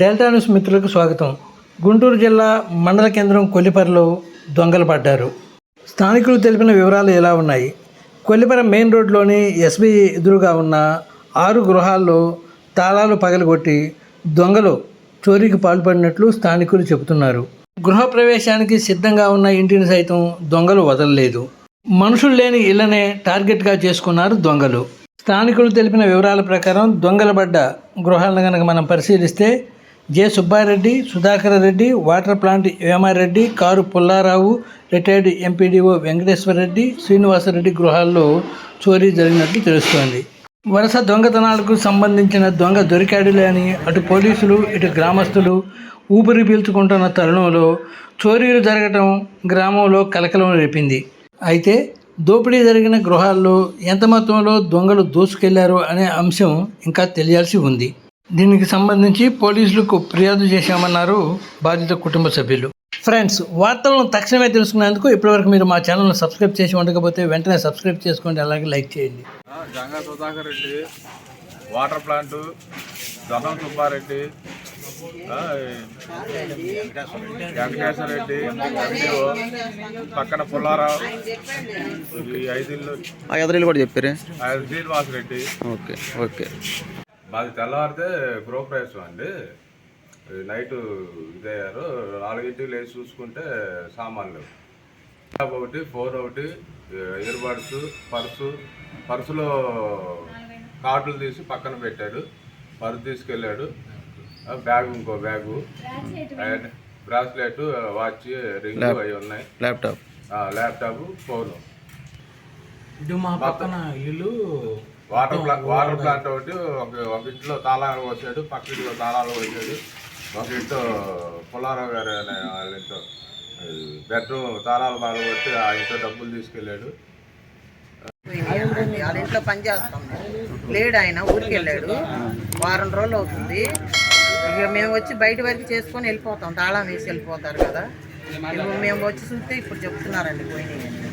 Delta news మిత్రులకు స్వాగతం. గుంటూరు జిల్లా మండల కేంద్రం కొల్లిపరలో దొంగలు పడ్డారు. స్థానికులు తెలిపిన వివరాలు ఎలా ఉన్నాయి? కొల్లిపర మెయిన్ రోడ్లోని ఎస్బీ ఎదురుగా ఉన్న ఆరు గృహాల్లో తాళాలు పగలగొట్టి దొంగలు చోరీకి పాల్పడినట్లు స్థానికులు చెబుతున్నారు. గృహప్రవేశానికి సిద్ధంగా ఉన్న ఇంటిని సైతం దొంగలు వదలలేదు. మనుషులు లేని ఇళ్ళనే టార్గెట్గా చేసుకున్నారు దొంగలు. స్థానికులు తెలిపిన వివరాల ప్రకారం దొంగలబడ్డ గృహాలను కనుక మనం పరిశీలిస్తే J Subbareddy Sudhakar Reddy water plant Vemareddy car Pullarao retired MPDO Venkateswara Reddy Srinivasareddy గృహాల్లో చోరీ జరిగినట్లు తెలుస్తోంది. వరుస దొంగతనాలకు సంబంధించిన దొంగ దొరికాడులే అని అటు పోలీసులు ఇటు గ్రామస్తులు ఊపిరి పీల్చుకుంటున్న తరుణంలో చోరీలు జరగటం గ్రామంలో కలకలం రేపింది. అయితే దోపిడీ జరిగిన గృహాల్లో ఎంత మొత్తంలో దొంగలు దోసుకెళ్ళారు అనే అంశం ఇంకా తెలియాల్సి ఉంది. దీనికి సంబంధించి పోలీసులకు ఫిర్యాదు చేశామన్నారు బాధిత కుటుంబ సభ్యులు. ఫ్రెండ్స్ వార్తలను తక్షణమే తెలుసుకునేందుకు ఇప్పటివరకు మీరు మా ఛానల్ను సబ్స్క్రైబ్ చేసి ఉండకపోతే వెంటనే సబ్స్క్రైబ్ చేసుకోండి అలాగే లైక్ చేయండి. ఆ, జంగా సుధాకర్ రెడ్డి వాటర్ ప్లాంట్ దొనం సుబ్బారెడ్డి ఆ, వెంకటేశ్వర రెడ్డి పక్కన పుల్లారావు ఈ ఐదు కూడా చెప్పారే? శ్రీనివాస రెడ్డి. Okay okay. మాది తెల్లవారితే గృహప్రవేశం అండి. నైట్ ఇదయ్యారు. నాలుగింటికి లేచి చూసుకుంటే సామాన్లు. ల్యాప్ ఒకటి ఫోన్ ఒకటి ఇయర్ బడ్స్ పర్సు. పర్సులో కార్డులు తీసి పక్కన పెట్టాడు. పర్సు తీసుకెళ్ళాడు. ఆ, బ్యాగ్ ఇంకో bag. And bracelet watch ring అవి ఉన్నాయి. ల్యాప్టాప్ ఆ, ల్యాప్టాప్ ఫోను. ఇటు మా పక్కన ఇల్లు వాటర్ ప్లాంట్ వాటర్ ప్లాంట్ ఒకటి ఒక ఒక ఇంట్లో తాళాలు పోసాడు పక్క ఇంట్లో తాళాలు పోసాడు. ఒక ఇంట్లో పుల్లారావు గారు అనే వాళ్ళ ఇంట్లో బెడ్రూమ్ తాళాలు బాగా కొట్టి ఆ ఇంట్లో డబ్బులు తీసుకెళ్ళాడు. వాళ్ళ ఇంట్లో పని చేస్తాం లేడు ఆయన ఊరికి వెళ్ళాడు వారం రోజులు అవుతుంది. ఇక మేము వచ్చి బయట వరకు చేసుకొని వెళ్ళిపోతాం. తాళం వేసి వెళ్ళిపోతారు కదా. మేము వచ్చి చూస్తే ఇప్పుడు చెప్తున్నారండి పోయినాయి.